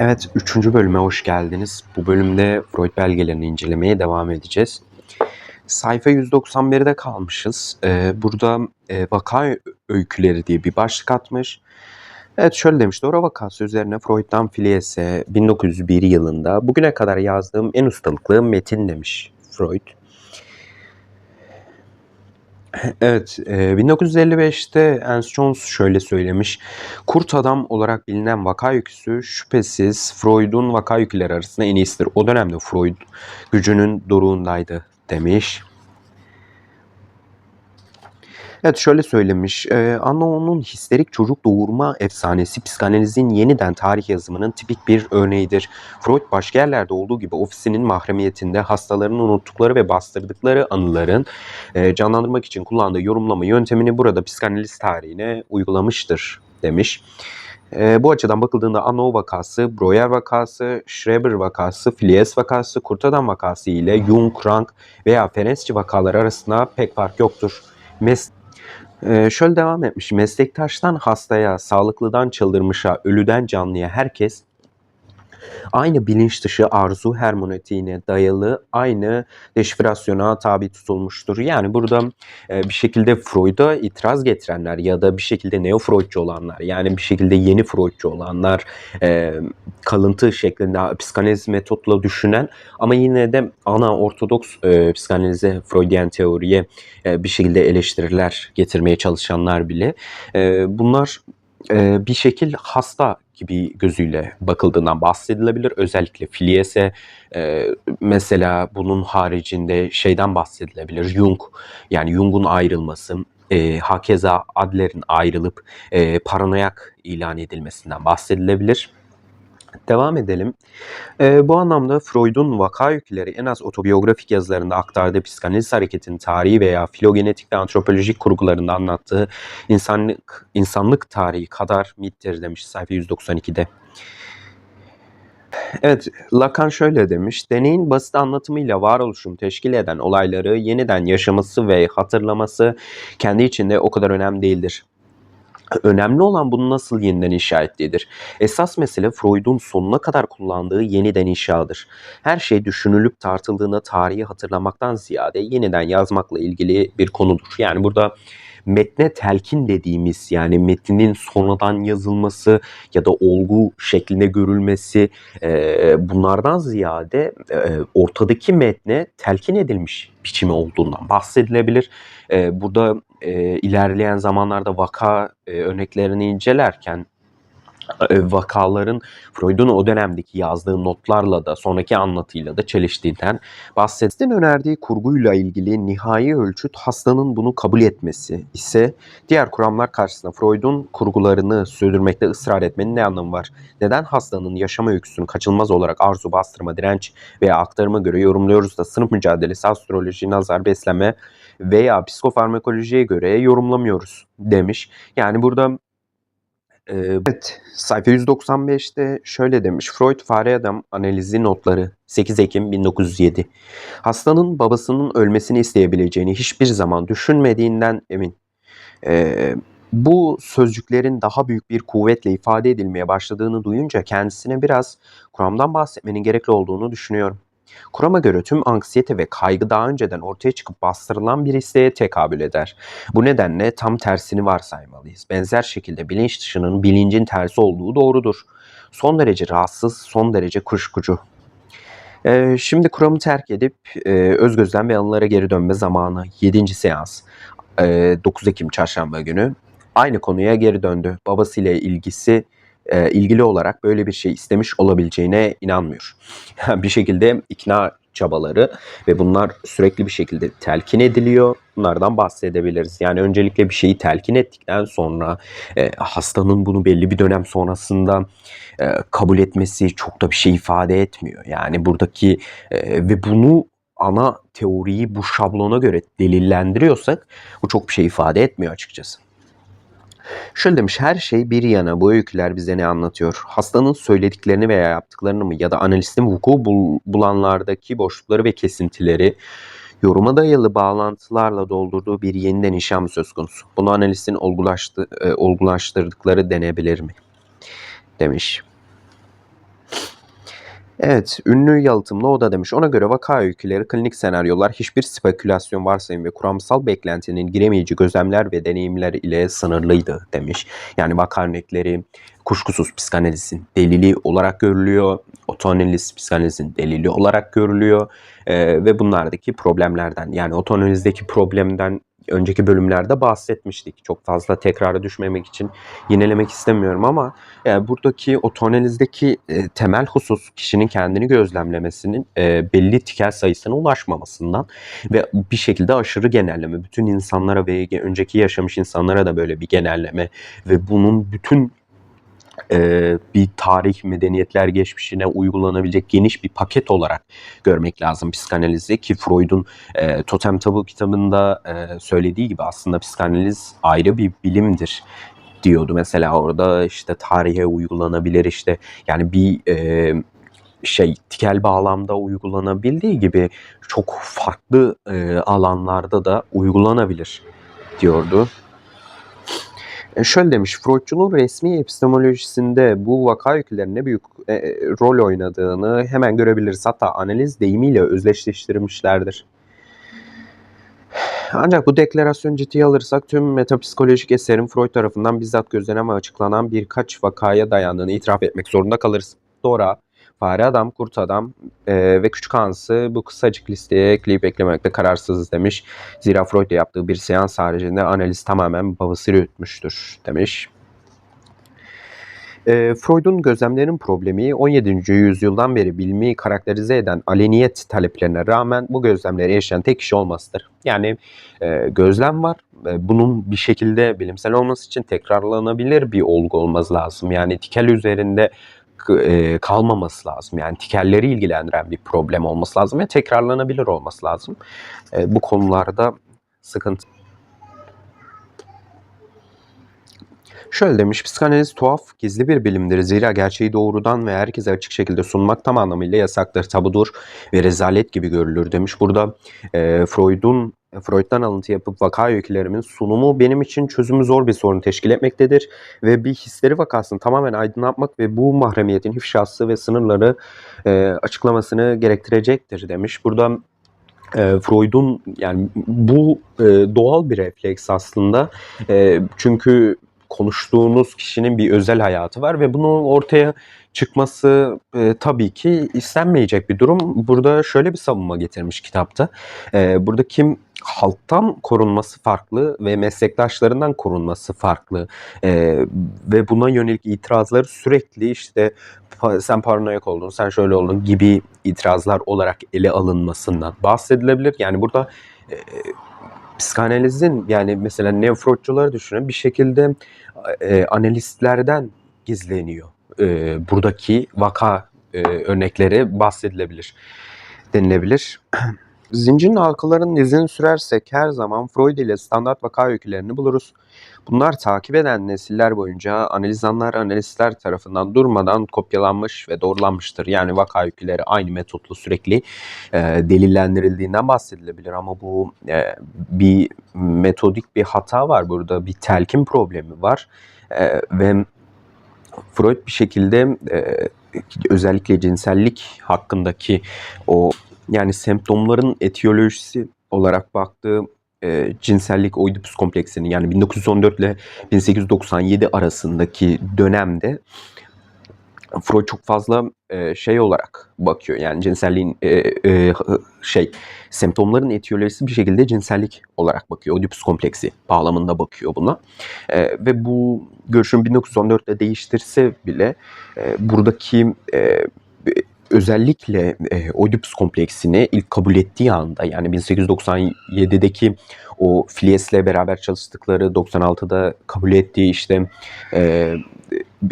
Evet, üçüncü bölüme hoş geldiniz. Bu bölümde Freud belgelerini incelemeye devam edeceğiz. Sayfa 191'de kalmışız. Ee, burada e, vaka öyküleri diye bir başlık atmış. Evet şöyle demiş. Dora vakası üzerine Freud'dan Filies'e 1901 yılında bugüne kadar yazdığım en ustalıklı metin demiş Freud. Evet, e, 1955'te Ernst Jones şöyle söylemiş. Kurt adam olarak bilinen vaka öyküsü şüphesiz Freud'un vaka öyküleri arasında en iyisidir. O dönemde Freud gücünün doruğundaydı demiş. Evet şöyle söylemiş. E, Annao'nun histerik çocuk doğurma efsanesi psikanalizin yeniden tarih yazımının tipik bir örneğidir. Freud başka yerlerde olduğu gibi ofisinin mahremiyetinde hastaların unuttukları ve bastırdıkları anıların e, canlandırmak için kullandığı yorumlama yöntemini burada psikanaliz tarihine uygulamıştır demiş. E, bu açıdan bakıldığında Anno vakası, Breuer vakası, Schreber vakası, Flies vakası, Kurtadan vakası ile Jung, Rank veya Ferenczi vakaları arasında pek fark yoktur. Mes ee, şöyle devam etmiş. Meslektaştan hastaya, sağlıklıdan çıldırmışa, ölüden canlıya herkes aynı bilinç dışı arzu hermeneutiğine dayalı aynı deşifrasyona tabi tutulmuştur. Yani burada e, bir şekilde Freud'a itiraz getirenler ya da bir şekilde neo-Freudcu olanlar yani bir şekilde yeni Freudcu olanlar e, kalıntı şeklinde psikanaliz metotla düşünen ama yine de ana ortodoks e, psikanalize Freudian teoriye bir şekilde eleştiriler getirmeye çalışanlar bile bunlar bir şekil hasta gibi gözüyle bakıldığından bahsedilebilir. Özellikle Filies'e e, mesela bunun haricinde şeyden bahsedilebilir. Jung yani Jung'un ayrılması, e, hakeza Adler'in ayrılıp e, paranoyak ilan edilmesinden bahsedilebilir. Devam edelim. Ee, bu anlamda Freud'un vaka öyküleri en az otobiyografik yazılarında aktardığı psikanaliz hareketinin tarihi veya filogenetik ve antropolojik kurgularında anlattığı insanlık insanlık tarihi kadar mittir demiş sayfa 192'de. Evet, Lacan şöyle demiş. Deneyin basit anlatımıyla varoluşum teşkil eden olayları yeniden yaşaması ve hatırlaması kendi içinde o kadar önemli değildir. Önemli olan bunu nasıl yeniden inşa ettiğidir. Esas mesele Freud'un sonuna kadar kullandığı yeniden inşadır. Her şey düşünülüp tartıldığında tarihi hatırlamaktan ziyade yeniden yazmakla ilgili bir konudur. Yani burada metne telkin dediğimiz yani metnin sonradan yazılması ya da olgu şeklinde görülmesi e, bunlardan ziyade e, ortadaki metne telkin edilmiş biçimi olduğundan bahsedilebilir. E, burada e, ilerleyen zamanlarda vaka e, örneklerini incelerken e, vakaların Freud'un o dönemdeki yazdığı notlarla da sonraki anlatıyla da çeliştiğinden bahsettin. önerdiği kurguyla ilgili nihai ölçüt hastanın bunu kabul etmesi ise diğer kuramlar karşısında Freud'un kurgularını sürdürmekte ısrar etmenin ne anlamı var? Neden hastanın yaşama öyküsünü kaçınılmaz olarak arzu, bastırma, direnç veya aktarıma göre yorumluyoruz da sınıf mücadelesi, astroloji, nazar, besleme veya psikofarmakolojiye göre yorumlamıyoruz demiş. Yani burada Evet, sayfa 195'te şöyle demiş. Freud fare adam analizi notları 8 Ekim 1907. Hastanın babasının ölmesini isteyebileceğini hiçbir zaman düşünmediğinden emin. Ee, bu sözcüklerin daha büyük bir kuvvetle ifade edilmeye başladığını duyunca kendisine biraz kuramdan bahsetmenin gerekli olduğunu düşünüyorum. Kurama göre tüm anksiyete ve kaygı daha önceden ortaya çıkıp bastırılan bir isteğe tekabül eder. Bu nedenle tam tersini varsaymalıyız. Benzer şekilde bilinç dışının bilincin tersi olduğu doğrudur. Son derece rahatsız, son derece kuşkucu. Ee, şimdi kuramı terk edip e, öz gözlem ve anılara geri dönme zamanı 7. seans e, 9 Ekim çarşamba günü aynı konuya geri döndü. Babasıyla ilgisi e, ilgili olarak böyle bir şey istemiş olabileceğine inanmıyor. bir şekilde ikna çabaları ve bunlar sürekli bir şekilde telkin ediliyor. Bunlardan bahsedebiliriz. Yani öncelikle bir şeyi telkin ettikten sonra e, hastanın bunu belli bir dönem sonrasında e, kabul etmesi çok da bir şey ifade etmiyor. Yani buradaki e, ve bunu ana teoriyi bu şablona göre delillendiriyorsak bu çok bir şey ifade etmiyor açıkçası. Şöyle demiş her şey bir yana bu öyküler bize ne anlatıyor? Hastanın söylediklerini veya yaptıklarını mı ya da analistin vuku bul bulanlardaki boşlukları ve kesintileri yoruma dayalı bağlantılarla doldurduğu bir yeniden inşa mı söz konusu? Bunu analistin olgulaştı, e, olgulaştırdıkları denebilir mi? Demiş. Evet, ünlü yalıtımlı oda demiş. Ona göre vaka öyküleri, klinik senaryolar hiçbir spekülasyon varsayım ve kuramsal beklentinin giremeyici gözlemler ve deneyimler ile sınırlıydı demiş. Yani vaka örnekleri kuşkusuz psikanalizin delili olarak görülüyor. Otoanaliz psikanalizin delili olarak görülüyor. Ee, ve bunlardaki problemlerden yani otoanalizdeki problemden önceki bölümlerde bahsetmiştik. Çok fazla tekrara düşmemek için yinelemek istemiyorum ama yani buradaki otoanalizdeki e, temel husus kişinin kendini gözlemlemesinin e, belli tikel sayısına ulaşmamasından ve bir şekilde aşırı genelleme. Bütün insanlara ve önceki yaşamış insanlara da böyle bir genelleme ve bunun bütün e, bir tarih, medeniyetler geçmişine uygulanabilecek geniş bir paket olarak görmek lazım psikanalizi ki Freud'un e, Totem Tabu kitabında e, söylediği gibi aslında psikanaliz ayrı bir bilimdir diyordu mesela orada işte tarihe uygulanabilir işte yani bir e, şey tikel bağlamda uygulanabildiği gibi çok farklı e, alanlarda da uygulanabilir diyordu. E, şöyle demiş, Freudçuluğun resmi epistemolojisinde bu vaka öykülerine büyük e, e, rol oynadığını hemen görebiliriz. Hatta analiz deyimiyle özdeşleştirmişlerdir. Ancak bu deklarasyonu ciddiye alırsak tüm metapsikolojik eserin Freud tarafından bizzat gözlenen ve açıklanan birkaç vakaya dayandığını itiraf etmek zorunda kalırız. Dora, Fare Adam, Kurt Adam e, ve Küçük Hans'ı bu kısacık listeye ekleyip eklemekte kararsızız demiş. Zira Freud'la yaptığı bir seans haricinde analiz tamamen babası yürütmüştür demiş. E, Freud'un gözlemlerin problemi 17. yüzyıldan beri bilimi karakterize eden aleniyet taleplerine rağmen bu gözlemleri yaşayan tek kişi olmasıdır. Yani e, gözlem var. E, bunun bir şekilde bilimsel olması için tekrarlanabilir bir olgu olması lazım. Yani tikel üzerinde e, kalmaması lazım. Yani tikelleri ilgilendiren bir problem olması lazım ve tekrarlanabilir olması lazım. E, bu konularda sıkıntı. Şöyle demiş, psikanaliz tuhaf, gizli bir bilimdir. Zira gerçeği doğrudan ve herkese açık şekilde sunmak tam anlamıyla yasaktır, tabudur ve rezalet gibi görülür demiş. Burada e, Freud'un Freud'dan alıntı yapıp vaka öykülerimin sunumu benim için çözümü zor bir sorun teşkil etmektedir ve bir hisleri vakasını tamamen aydınlatmak ve bu mahremiyetin ifşası ve sınırları e, açıklamasını gerektirecektir demiş. Burada e, Freud'un yani bu e, doğal bir refleks aslında e, çünkü konuştuğunuz kişinin bir özel hayatı var ve bunun ortaya çıkması e, tabii ki istenmeyecek bir durum. Burada şöyle bir savunma getirmiş kitapta. E, burada kim halktan korunması farklı ve meslektaşlarından korunması farklı e, ve buna yönelik itirazları sürekli işte sen paranoyak oldun, sen şöyle oldun gibi itirazlar olarak ele alınmasından bahsedilebilir. Yani burada e, psikanalizin yani mesela nefrotçuları düşünün bir şekilde e, analistlerden gizleniyor. E, buradaki vaka e, örnekleri bahsedilebilir, denilebilir. Zincirin halkalarının izini sürersek her zaman Freud ile standart vaka öykülerini buluruz. Bunlar takip eden nesiller boyunca analizanlar analistler tarafından durmadan kopyalanmış ve doğrulanmıştır. Yani vaka öyküleri aynı metotla sürekli e, delillendirildiğinden bahsedilebilir ama bu e, bir metodik bir hata var burada bir telkin problemi var e, ve Freud bir şekilde e, özellikle cinsellik hakkındaki o yani semptomların etiyolojisi olarak baktığı e, cinsellik Oedipus kompleksinin yani 1914 ile 1897 arasındaki dönemde Freud çok fazla e, şey olarak bakıyor. Yani cinselliğin e, e, şey semptomların etiyolojisi bir şekilde cinsellik olarak bakıyor. Oedipus kompleksi bağlamında bakıyor buna. E, ve bu görüşün 1914'te değiştirse bile e, buradaki e, özellikle e, Oedipus kompleksini ilk kabul ettiği anda yani 1897'deki o Flies'le beraber çalıştıkları 96'da kabul ettiği işte e,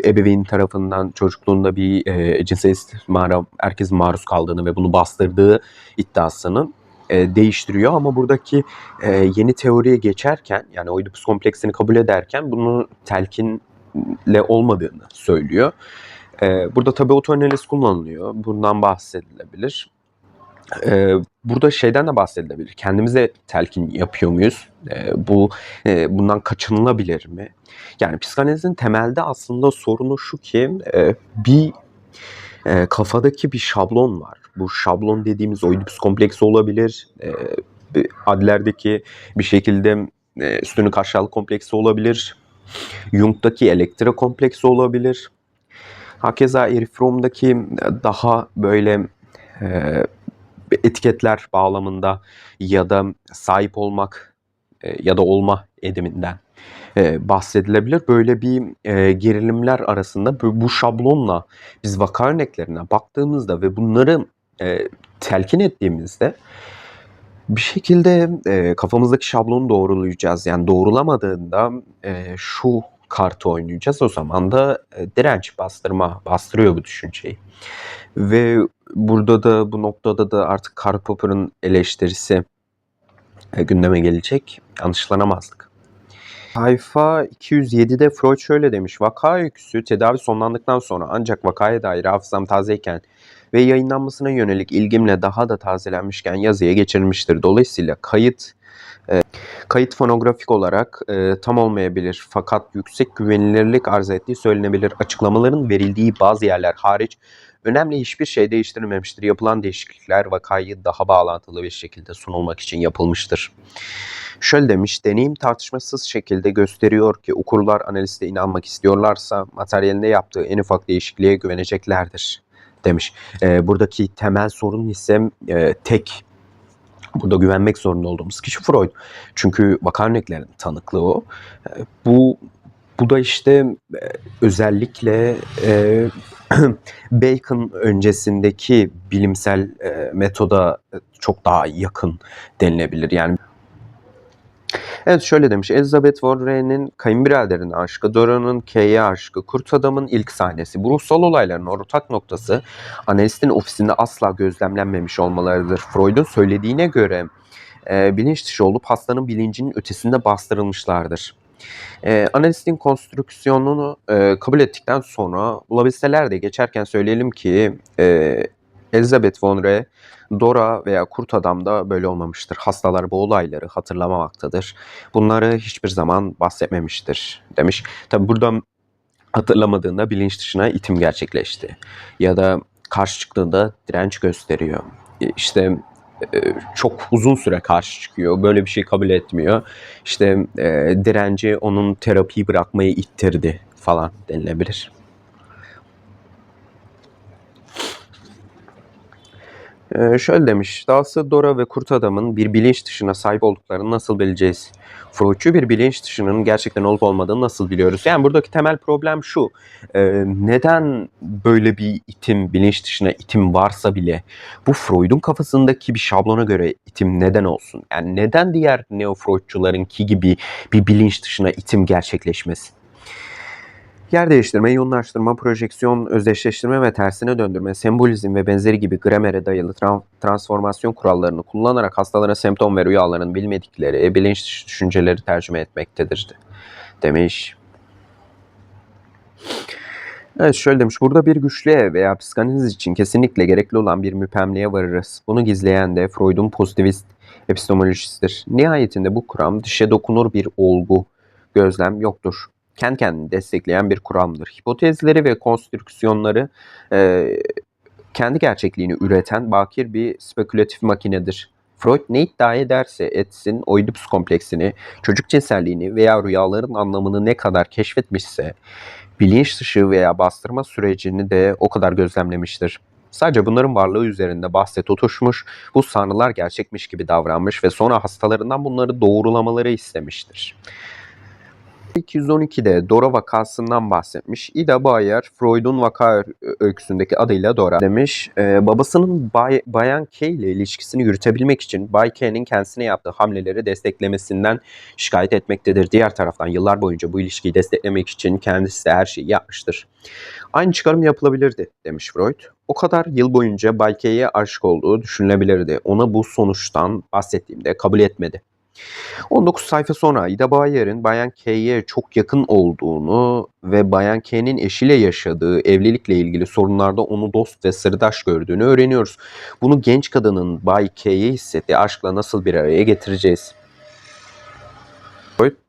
ebeveyn tarafından çocukluğunda bir e, cinsel istismara herkesin maruz kaldığını ve bunu bastırdığı iddiasını e, değiştiriyor ama buradaki e, yeni teoriye geçerken yani Oedipus kompleksini kabul ederken bunu telkinle olmadığını söylüyor. E, burada tabii otoanaliz kullanılıyor. Bundan bahsedilebilir. E, burada şeyden de bahsedilebilir. Kendimize telkin yapıyor muyuz? E, bu e, bundan kaçınılabilir mi? Yani psikanalizin temelde aslında sorunu şu ki e, bir e, kafadaki bir şablon var. Bu şablon dediğimiz Oedipus kompleksi olabilir. E, Adler'deki bir şekilde e, üstünlük aşağılık kompleksi olabilir. Jung'daki elektra kompleksi olabilir. Hakeza Erich Fromm'daki daha böyle e, etiketler bağlamında ya da sahip olmak e, ya da olma ediminden e, bahsedilebilir. Böyle bir e, gerilimler arasında bu, bu şablonla biz vaka örneklerine baktığımızda ve bunları e, telkin ettiğimizde bir şekilde e, kafamızdaki şablonu doğrulayacağız. Yani doğrulamadığında e, şu kartı oynayacağız. O zaman da e, direnç bastırma bastırıyor bu düşünceyi. Ve burada da bu noktada da artık Karl Popper'ın eleştirisi e, gündeme gelecek. Yanlışlanamazdık. Sayfa 207'de Freud şöyle demiş. Vaka öyküsü tedavi sonlandıktan sonra ancak vakaya dair hafızam tazeyken ve yayınlanmasına yönelik ilgimle daha da tazelenmişken yazıya geçirilmiştir. Dolayısıyla kayıt e, kayıt fonografik olarak e, tam olmayabilir fakat yüksek güvenilirlik arz ettiği söylenebilir. Açıklamaların verildiği bazı yerler hariç önemli hiçbir şey değiştirilmemiştir. Yapılan değişiklikler vakayı daha bağlantılı bir şekilde sunulmak için yapılmıştır. Şöyle demiş, deneyim tartışmasız şekilde gösteriyor ki okurlar analiste inanmak istiyorlarsa materyalinde yaptığı en ufak değişikliğe güveneceklerdir demiş. E, buradaki temel sorun ise e, tek burada güvenmek zorunda olduğumuz kişi Freud. Çünkü vaka örneklerinin tanıklığı o. E, bu bu da işte e, özellikle e, Bacon öncesindeki bilimsel e, metoda e, çok daha yakın denilebilir. Yani Evet şöyle demiş. Elizabeth Warren'in kayınbiraderinin aşkı, Dora'nın Kay'e aşkı, Kurt Adam'ın ilk sahnesi. Bu ruhsal olayların ortak noktası analistin ofisinde asla gözlemlenmemiş olmalarıdır. Freud'un söylediğine göre e, bilinç dışı olup hastanın bilincinin ötesinde bastırılmışlardır. E, analistin konstrüksiyonunu e, kabul ettikten sonra bulabilseler de geçerken söyleyelim ki e, Elizabeth von Rey, Dora veya Kurt Adam'da böyle olmamıştır. Hastalar bu olayları hatırlamamaktadır. Bunları hiçbir zaman bahsetmemiştir demiş. Tabi burada hatırlamadığında bilinç dışına itim gerçekleşti. Ya da karşı çıktığında direnç gösteriyor. E, İşte e, çok uzun süre karşı çıkıyor. Böyle bir şey kabul etmiyor. İşte e, direnci onun terapiyi bırakmayı ittirdi falan denilebilir. Ee, şöyle demiş, dahası Dora ve Kurt Adam'ın bir bilinç dışına sahip olduklarını nasıl bileceğiz? Freudçu bir bilinç dışının gerçekten olup olmadığını nasıl biliyoruz? Yani buradaki temel problem şu, e, neden böyle bir itim, bilinç dışına itim varsa bile bu Freud'un kafasındaki bir şablona göre itim neden olsun? Yani neden diğer neo-Freudçularınki gibi bir bilinç dışına itim gerçekleşmesin? Yer değiştirme, yoğunlaştırma, projeksiyon, özdeşleştirme ve tersine döndürme, sembolizm ve benzeri gibi gramere dayalı tran- transformasyon kurallarını kullanarak hastalara semptom ve rüyaların bilmedikleri bilinç dışı düşünceleri tercüme etmektedir demiş. Evet şöyle demiş. Burada bir güçlüğe veya psikanaliz için kesinlikle gerekli olan bir müpemliğe varırız. Bunu gizleyen de Freud'un pozitivist epistemolojisidir. Nihayetinde bu kuram dişe dokunur bir olgu, gözlem yoktur kendi kendini destekleyen bir kuramdır. Hipotezleri ve konstrüksiyonları e, kendi gerçekliğini üreten bakir bir spekülatif makinedir. Freud ne iddia ederse etsin Oedipus kompleksini, çocuk cinselliğini veya rüyaların anlamını ne kadar keşfetmişse bilinç dışı veya bastırma sürecini de o kadar gözlemlemiştir. Sadece bunların varlığı üzerinde bahse tutuşmuş, bu sanrılar gerçekmiş gibi davranmış ve sonra hastalarından bunları doğrulamaları istemiştir. 212'de Dora vakasından bahsetmiş. Ida Bayer, Freud'un vaka öyküsündeki adıyla Dora demiş. E, babasının Bay, Bayan K ile ilişkisini yürütebilmek için Bay K'nin kendisine yaptığı hamleleri desteklemesinden şikayet etmektedir. Diğer taraftan yıllar boyunca bu ilişkiyi desteklemek için kendisi de her şeyi yapmıştır. Aynı çıkarım yapılabilirdi demiş Freud. O kadar yıl boyunca Bay K'ye aşık olduğu düşünülebilirdi. Ona bu sonuçtan bahsettiğimde kabul etmedi. 19 sayfa sonra Ida Bayer'in Bayan K'ye çok yakın olduğunu ve Bayan K'nin eşiyle yaşadığı evlilikle ilgili sorunlarda onu dost ve sırdaş gördüğünü öğreniyoruz. Bunu genç kadının Bay K'ye hissettiği aşkla nasıl bir araya getireceğiz?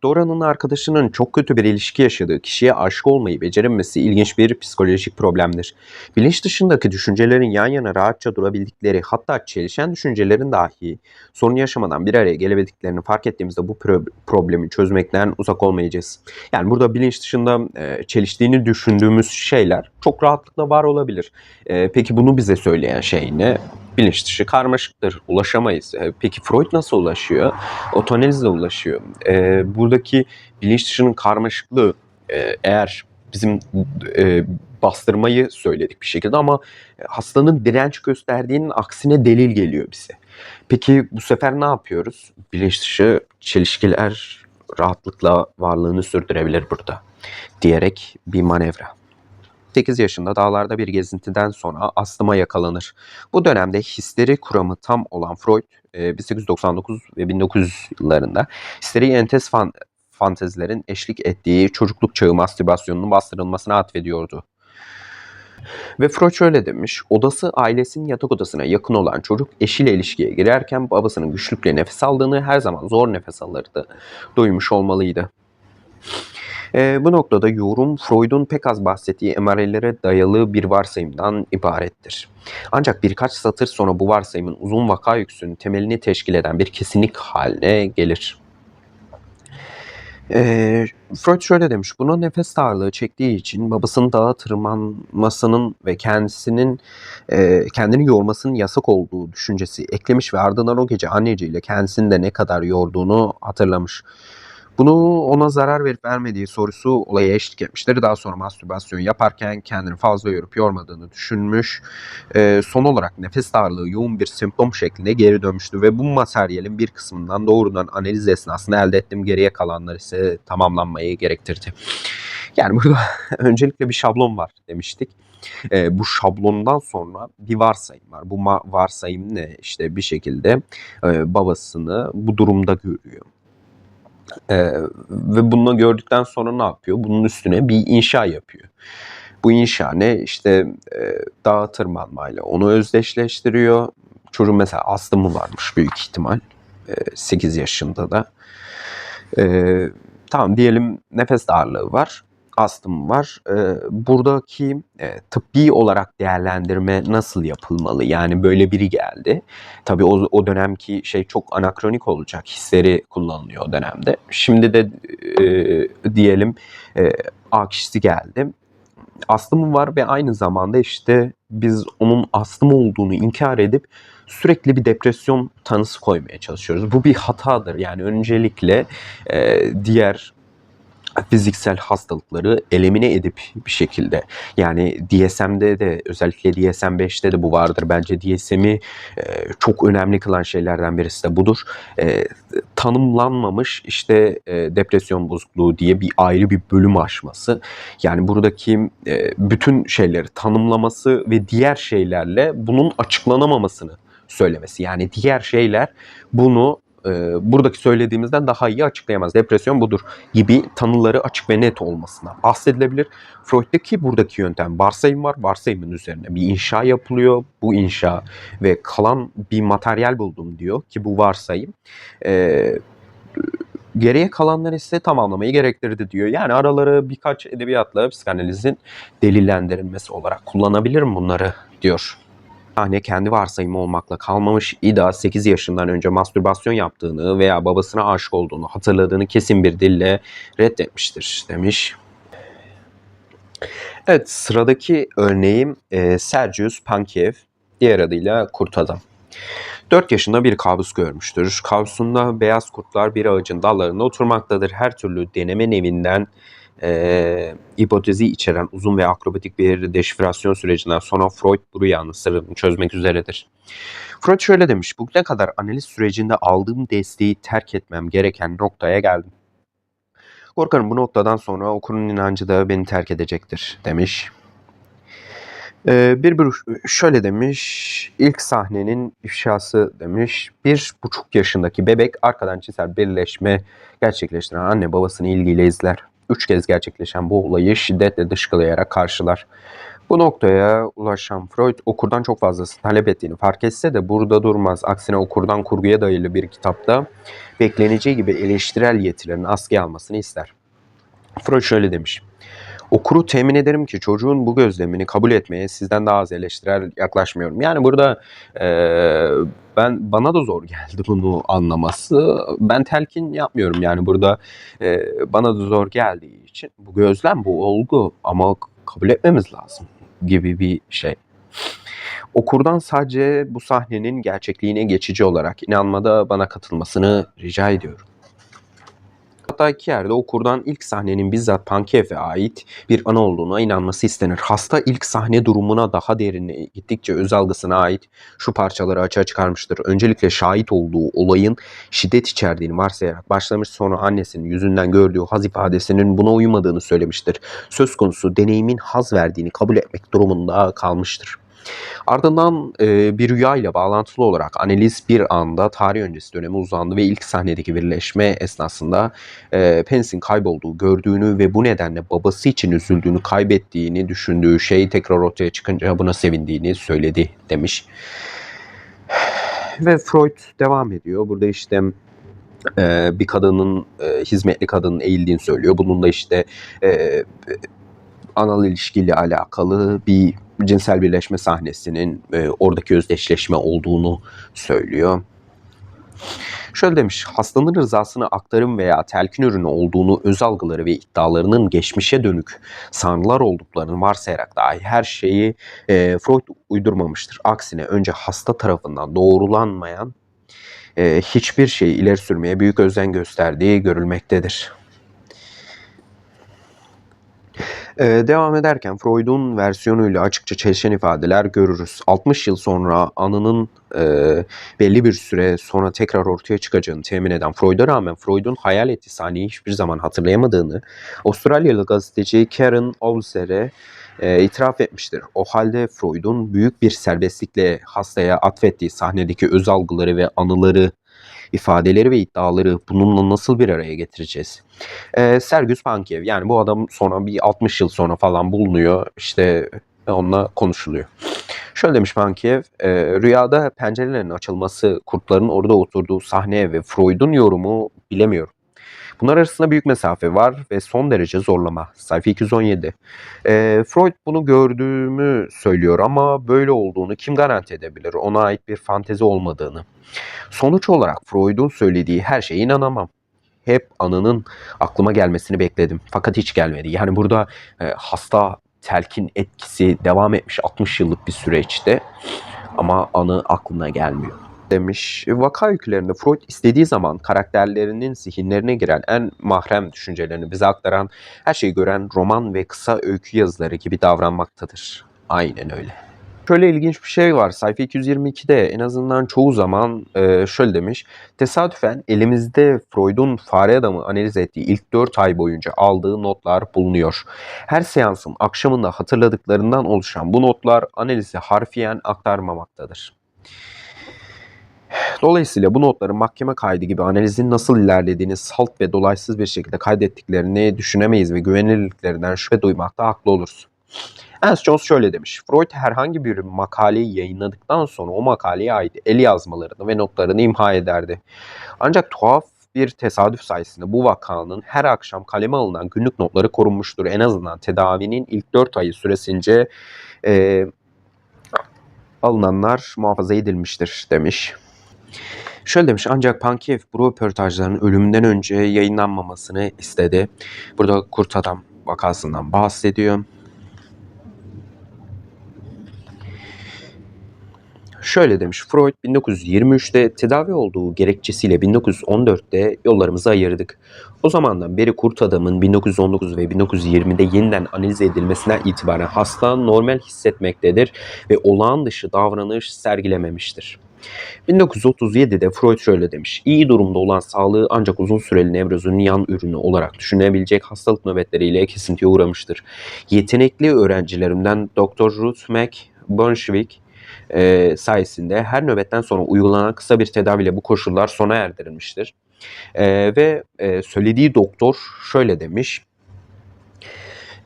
Dora'nın arkadaşının çok kötü bir ilişki yaşadığı kişiye aşık olmayı becerememesi ilginç bir psikolojik problemdir. Bilinç dışındaki düşüncelerin yan yana rahatça durabildikleri hatta çelişen düşüncelerin dahi sorun yaşamadan bir araya gelebildiklerini fark ettiğimizde bu pro- problemi çözmekten uzak olmayacağız. Yani burada bilinç dışında e, çeliştiğini düşündüğümüz şeyler çok rahatlıkla var olabilir. E, peki bunu bize söyleyen şey ne? Bilinç dışı karmaşıktır, ulaşamayız. E, peki Freud nasıl ulaşıyor? Otoanalizle ulaşıyor. E, buradaki bilinç dışının karmaşıklığı e, eğer bizim e, bastırmayı söyledik bir şekilde ama hastanın direnç gösterdiğinin aksine delil geliyor bize. Peki bu sefer ne yapıyoruz? Bilinç dışı çelişkiler rahatlıkla varlığını sürdürebilir burada diyerek bir manevra. 8 yaşında dağlarda bir gezintiden sonra astıma yakalanır. Bu dönemde histeri kuramı tam olan Freud e, 1899 ve 1900 yıllarında histeri entes fan, fantezilerin eşlik ettiği çocukluk çağı mastürbasyonunun bastırılmasına atfediyordu. Ve Freud şöyle demiş, odası ailesinin yatak odasına yakın olan çocuk eşiyle ilişkiye girerken babasının güçlükle nefes aldığını her zaman zor nefes alırdı. Duymuş olmalıydı. E, bu noktada yorum Freud'un pek az bahsettiği emarelere dayalı bir varsayımdan ibarettir. Ancak birkaç satır sonra bu varsayımın uzun vaka yüksünün temelini teşkil eden bir kesinlik haline gelir. E, Freud şöyle demiş, buna nefes darlığı çektiği için babasının dağa tırmanmasının ve kendisinin e, kendini yormasının yasak olduğu düşüncesi eklemiş ve ardından o gece anneciğiyle kendisini de ne kadar yorduğunu hatırlamış. Bunu ona zarar verip vermediği sorusu olaya eşlik etmiştir. Daha sonra mastürbasyon yaparken kendini fazla yorup yormadığını düşünmüş. Ee, son olarak nefes darlığı yoğun bir semptom şeklinde geri dönmüştü ve bu materyalin bir kısmından doğrudan analiz esnasında elde ettiğim geriye kalanlar ise tamamlanmayı gerektirdi. Yani burada öncelikle bir şablon var demiştik. Ee, bu şablondan sonra bir varsayım var. Bu varsayım ne? İşte bir şekilde e, babasını bu durumda görüyor. Ee, ve bunu gördükten sonra ne yapıyor? Bunun üstüne bir inşa yapıyor. Bu inşa ne? İşte e, dağa tırmanmayla onu özdeşleştiriyor. Çocuğun mesela astımı varmış büyük ihtimal. E, 8 yaşında da. E, tamam diyelim nefes darlığı var. Astım var. E, buradaki e, tıbbi olarak değerlendirme nasıl yapılmalı? Yani böyle biri geldi. Tabii o, o dönemki şey çok anakronik olacak. Hisleri kullanılıyor o dönemde. Şimdi de e, diyelim e, A kişisi geldi. Astımı var ve aynı zamanda işte biz onun astım olduğunu inkar edip sürekli bir depresyon tanısı koymaya çalışıyoruz. Bu bir hatadır. Yani öncelikle e, diğer fiziksel hastalıkları elimine edip bir şekilde yani DSM'de de özellikle DSM-5'te de bu vardır. Bence DSM'i e, çok önemli kılan şeylerden birisi de budur. E, tanımlanmamış işte e, depresyon bozukluğu diye bir ayrı bir bölüm açması. Yani buradaki e, bütün şeyleri tanımlaması ve diğer şeylerle bunun açıklanamamasını söylemesi. Yani diğer şeyler bunu e, buradaki söylediğimizden daha iyi açıklayamaz. Depresyon budur gibi tanıları açık ve net olmasına bahsedilebilir. Freud'daki buradaki yöntem varsayım var. Varsayımın üzerine bir inşa yapılıyor. Bu inşa ve kalan bir materyal buldum diyor ki bu varsayım. E, geriye kalanlar ise tamamlamayı gerektirdi diyor. Yani araları birkaç edebiyatla psikanalizin delillendirilmesi olarak kullanabilirim bunları diyor sahne kendi varsayımı olmakla kalmamış. İda 8 yaşından önce mastürbasyon yaptığını veya babasına aşık olduğunu hatırladığını kesin bir dille reddetmiştir demiş. Evet sıradaki örneğim e, Sergius Pankiev diğer adıyla Kurt Adam. 4 yaşında bir kabus görmüştür. Kabusunda beyaz kurtlar bir ağacın dallarında oturmaktadır. Her türlü deneme nevinden e, hipotezi içeren uzun ve akrobatik bir deşifrasyon sürecinden sonra Freud bu rüyanın sırrını çözmek üzeredir. Freud şöyle demiş, bugüne kadar analiz sürecinde aldığım desteği terk etmem gereken noktaya geldim. Korkarım bu noktadan sonra okurun inancı da beni terk edecektir demiş. Ee, bir, bir şöyle demiş, ilk sahnenin ifşası demiş, bir buçuk yaşındaki bebek arkadan cinsel birleşme gerçekleştiren anne babasını ilgiyle izler. Üç kez gerçekleşen bu olayı şiddetle dışkılayarak karşılar. Bu noktaya ulaşan Freud okurdan çok fazlası talep ettiğini fark etse de burada durmaz. Aksine okurdan kurguya dayalı bir kitapta bekleneceği gibi eleştirel yetilerin askıya almasını ister. Freud şöyle demiş. Okuru temin ederim ki çocuğun bu gözlemini kabul etmeye sizden daha az eleştirel yaklaşmıyorum. Yani burada eee, ben bana da zor geldi bunu anlaması. Ben telkin yapmıyorum yani burada eee, bana da zor geldiği için bu gözlem bu olgu ama kabul etmemiz lazım gibi bir şey. Okurdan sadece bu sahnenin gerçekliğine geçici olarak inanmada bana katılmasını rica ediyorum. Hatta iki yerde okurdan ilk sahnenin bizzat Pankev'e ait bir ana olduğuna inanması istenir. Hasta ilk sahne durumuna daha derine gittikçe öz algısına ait şu parçaları açığa çıkarmıştır. Öncelikle şahit olduğu olayın şiddet içerdiğini varsayarak başlamış sonra annesinin yüzünden gördüğü haz ifadesinin buna uymadığını söylemiştir. Söz konusu deneyimin haz verdiğini kabul etmek durumunda kalmıştır. Ardından e, bir rüya ile bağlantılı olarak analiz bir anda tarih öncesi döneme uzandı ve ilk sahnedeki birleşme esnasında e, Pence'in kaybolduğu gördüğünü ve bu nedenle babası için üzüldüğünü kaybettiğini düşündüğü şey tekrar ortaya çıkınca buna sevindiğini söyledi demiş. Ve Freud devam ediyor. Burada işte e, bir kadının e, hizmetli kadının eğildiğini söylüyor. Bunun da işte e, anal ilişkiyle alakalı bir cinsel birleşme sahnesinin e, oradaki özdeşleşme olduğunu söylüyor. Şöyle demiş, hastanın rızasını aktarım veya telkin ürünü olduğunu öz algıları ve iddialarının geçmişe dönük sanrılar olduklarını varsayarak dahi her şeyi e, Freud uydurmamıştır. Aksine önce hasta tarafından doğrulanmayan e, hiçbir şeyi ileri sürmeye büyük özen gösterdiği görülmektedir. Ee, devam ederken Freud'un versiyonuyla açıkça çelişen ifadeler görürüz. 60 yıl sonra anının e, belli bir süre sonra tekrar ortaya çıkacağını temin eden Freud'a rağmen Freud'un hayal ettiği sahneyi hiçbir zaman hatırlayamadığını Avustralyalı gazeteci Karen Ovser'e e, itiraf etmiştir. O halde Freud'un büyük bir serbestlikle hastaya atfettiği sahnedeki öz algıları ve anıları ifadeleri ve iddiaları bununla nasıl bir araya getireceğiz? Ee, Sergius Pankiev yani bu adam sonra bir 60 yıl sonra falan bulunuyor işte onunla konuşuluyor. Şöyle demiş Pankiev, e, rüyada pencerelerin açılması, kurtların orada oturduğu sahne ve Freud'un yorumu bilemiyorum. Bunlar arasında büyük mesafe var ve son derece zorlama. Sayfa 217. E, Freud bunu gördüğümü söylüyor ama böyle olduğunu kim garanti edebilir? Ona ait bir fantezi olmadığını. Sonuç olarak Freud'un söylediği her şeye inanamam. Hep anının aklıma gelmesini bekledim. Fakat hiç gelmedi. Yani burada e, hasta telkin etkisi devam etmiş 60 yıllık bir süreçte ama anı aklına gelmiyor demiş. Vaka öykülerinde Freud istediği zaman karakterlerinin zihinlerine giren en mahrem düşüncelerini bize aktaran, her şeyi gören roman ve kısa öykü yazıları gibi davranmaktadır. Aynen öyle. Şöyle ilginç bir şey var. Sayfa 222'de en azından çoğu zaman e, şöyle demiş. Tesadüfen elimizde Freud'un fare adamı analiz ettiği ilk 4 ay boyunca aldığı notlar bulunuyor. Her seansın akşamında hatırladıklarından oluşan bu notlar analizi harfiyen aktarmamaktadır. Dolayısıyla bu notların mahkeme kaydı gibi analizin nasıl ilerlediğini salt ve dolaysız bir şekilde kaydettiklerini düşünemeyiz ve güvenilirliklerinden şüphe duymakta haklı oluruz. Ernst Jones şöyle demiş. Freud herhangi bir makaleyi yayınladıktan sonra o makaleye ait el yazmalarını ve notlarını imha ederdi. Ancak tuhaf bir tesadüf sayesinde bu vakanın her akşam kaleme alınan günlük notları korunmuştur. En azından tedavinin ilk 4 ayı süresince e, alınanlar muhafaza edilmiştir demiş. Şöyle demiş ancak Pankiev bu röportajların ölümünden önce yayınlanmamasını istedi. Burada kurt adam vakasından bahsediyor. Şöyle demiş Freud 1923'te tedavi olduğu gerekçesiyle 1914'te yollarımızı ayırdık. O zamandan beri kurt adamın 1919 ve 1920'de yeniden analiz edilmesinden itibaren hasta normal hissetmektedir ve olağan dışı davranış sergilememiştir. 1937'de Freud şöyle demiş. İyi durumda olan sağlığı ancak uzun süreli nevrozun yan ürünü olarak düşünebilecek hastalık nöbetleriyle kesintiye uğramıştır. Yetenekli öğrencilerimden Dr. Ruth Mac Bernschwick e, sayesinde her nöbetten sonra uygulanan kısa bir tedaviyle bu koşullar sona erdirilmiştir. E, ve e, söylediği doktor şöyle demiş.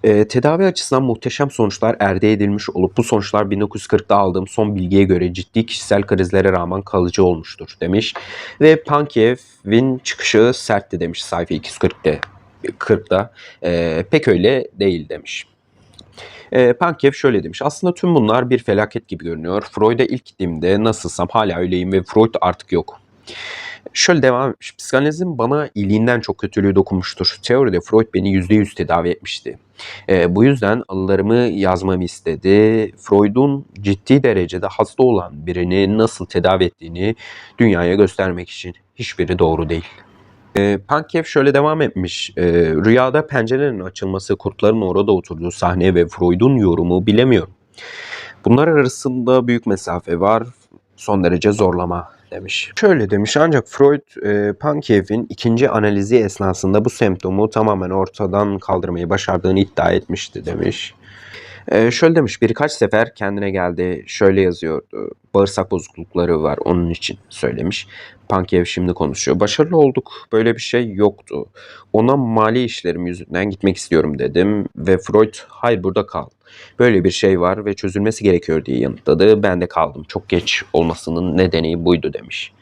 Eee, tedavi açısından muhteşem sonuçlar elde edilmiş olup bu sonuçlar 1940'da aldığım son bilgiye göre ciddi kişisel krizlere rağmen kalıcı olmuştur demiş. Ve Pankiev'in çıkışı sertti demiş sayfa 240'da. 40'da. Eee, pek öyle değil demiş. Eee Pankiev şöyle demiş. Aslında tüm bunlar bir felaket gibi görünüyor. Freud'a ilk gittiğimde nasılsam hala öyleyim ve Freud artık yok. Şöyle devam etmiş. Psikanalizin bana iyiliğinden çok kötülüğü dokunmuştur. Teoride Freud beni %100 tedavi etmişti. Eee, bu yüzden anılarımı yazmamı istedi. Freud'un ciddi derecede hasta olan birini nasıl tedavi ettiğini dünyaya göstermek için. Hiçbiri doğru değil. Eee Pankiev şöyle devam etmiş. Eee, rüyada pencerenin açılması, kurtların orada oturduğu sahne ve Freud'un yorumu bilemiyorum. Bunlar arasında büyük mesafe var. Son derece zorlama demiş. Şöyle demiş ancak Freud e, Pankiev'in ikinci analizi esnasında bu semptomu tamamen ortadan kaldırmayı başardığını iddia etmişti demiş. E, şöyle demiş birkaç sefer kendine geldi şöyle yazıyordu bağırsak bozuklukları var onun için söylemiş. Pankiev şimdi konuşuyor. Başarılı olduk böyle bir şey yoktu. Ona mali işlerim yüzünden gitmek istiyorum dedim ve Freud hayır burada kal. Böyle bir şey var ve çözülmesi gerekiyor diye yanıtladı. Ben de kaldım. Çok geç olmasının nedeni buydu demiş.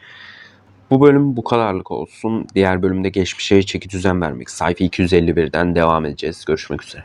Bu bölüm bu kadarlık olsun. Diğer bölümde geçmişe çeki düzen vermek. Sayfa 251'den devam edeceğiz. Görüşmek üzere.